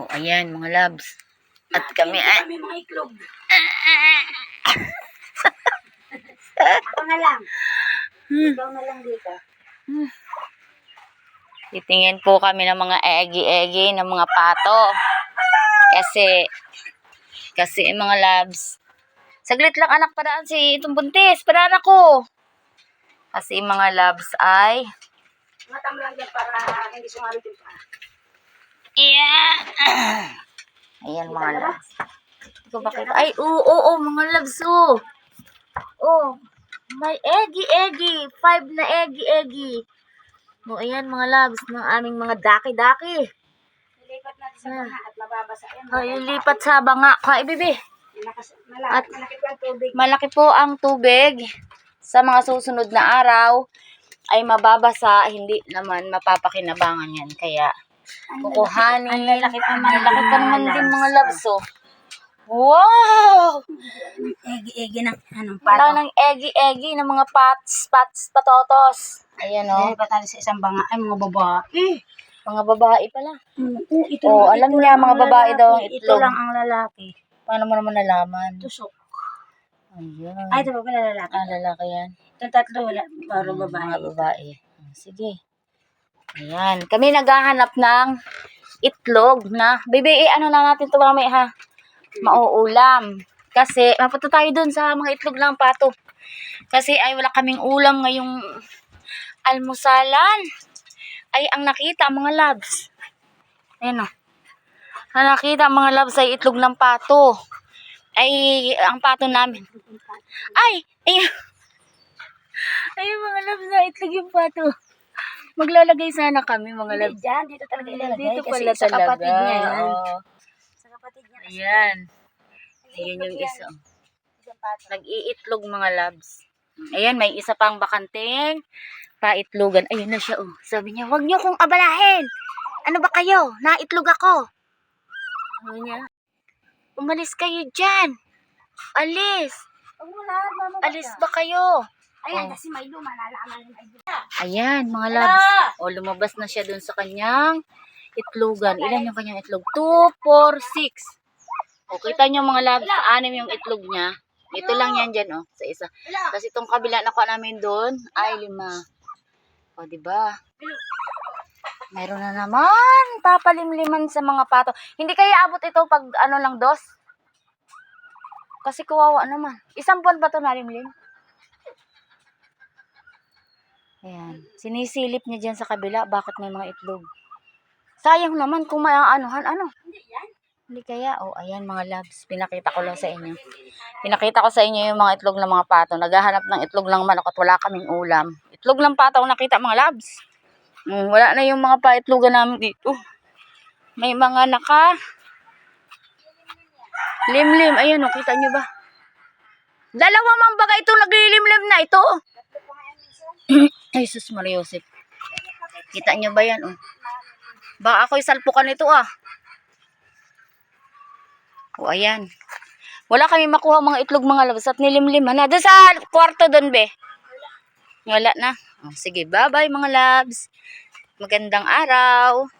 Oh, ayan, mga labs. At kami ay... Kami mga iklog. Ako na lang. Hmm. Ikaw na lang dito. Titingin po kami ng mga egi-egi ng mga pato. Kasi, kasi mga labs. Saglit lang anak, padaan si itong buntis. Padaan ako. Kasi mga labs ay... Mga tamlang dyan para hindi sumabit yung paa. Yeah. Ayan mga labs. Hindi ko bakit. Ay, oo, oo, oo, mga labs, oo. Oh, may eggy-eggy. Five na eggy-eggy. O, ayan mga labs ng aming mga daki-daki. Ilipat natin sa banga at mababasa yan. Ay, lipat sa banga. Kaya, bibi. Malaki, At- malaki po ang tubig. Malaki po ang tubig. Sa mga susunod na araw ay mababasa, hindi naman mapapakinabangan yan. Kaya, kukuhanin. Ang lalaki pa man. Lalaki pa naman din mga labs, oh. Wow! Egi-egi ng anong Wala pato. ng eggy-eggy ng mga pats, pats, patotos. Ayan, oh. Ilipat natin sa isang banga. Ay, mga babae. Mga babae pala. Oo, ito Oo, lang- alam ito niya, mga babae daw ang lalaki. Ito itlog. lang ang lalaki. Paano mo naman nalaman? Tusok. Ayan. Ay, ito pa pala lalaki. Ah, lalaki yan. Itong tatlo, wala. Paro Mga babae. babae. Ah, Sige. Ayan. Kami naghahanap ng itlog na, baby, eh, ano na natin ito mamaya ha? Mauulam. Kasi, mapunta tayo dun sa mga itlog ng pato. Kasi ay wala kaming ulam ngayong almusalan. Ay, ang nakita, mga labs. Ayan o. Ang nakita, mga labs, ay itlog ng pato. Ay, ang pato namin. Ay! Ay! Ay, mga labs na itlog yung pato. Maglalagay sana kami, mga Hindi, labs. dyan. Dito talaga ilalagay. Dito kasi pala sa talaga. kapatid niya yan. Oo. Sa kapatid niya. kasi Ayan. Ayan yung isa. Nag-iitlog mga labs. Ayan, may isa pang bakanteng paitlogan. Ayun na siya, oh. Sabi niya, huwag niyo kong abalahin. Ano ba kayo? Naitlog ako. Sabi niya, umalis kayo dyan. Alis. Alis ba kayo? Ayan, Oh. kasi may luma. Nalaman yung. Ayan, mga labs. O, lumabas na siya dun sa kanyang itlogan. Ilan yung kanyang itlog? 2, 4, 6. O, kita nyo mga labs, anim yung itlog niya. Ito lang yan dyan, oh, sa isa. Tapos itong kabila na kuha namin doon ay lima. O, di ba? Meron na naman papalimliman sa mga pato. Hindi kaya abot ito pag ano lang dos? Kasi kawawa naman. Isang buwan ba ito nalimlim? Ayan. Sinisilip niya dyan sa kabila. Bakit may mga itlog? Sayang naman kung may anuhan. Ano? Hindi yan. Hindi kaya. Oh, ayan mga labs. Pinakita ko lang sa inyo. Pinakita ko sa inyo yung mga itlog ng mga pato. Naghahanap ng itlog ng manok at wala kaming ulam. Itlog ng pato nakita mga labs. Mm, wala na yung mga paitlogan namin dito. May mga naka limlim. Ayan, oh, kita nyo ba? Dalawa mang baga ito naglilimlim na ito. oh. Ay, sus Maria Joseph. Kita nyo ba yan? Oh? Baka ako'y salpukan ito ah. O, ayan. Wala kami makuha mga itlog mga labas at nilimliman na. Doon sa kwarto doon, be. Wala na. O, sige, bye-bye mga labs. Magandang araw.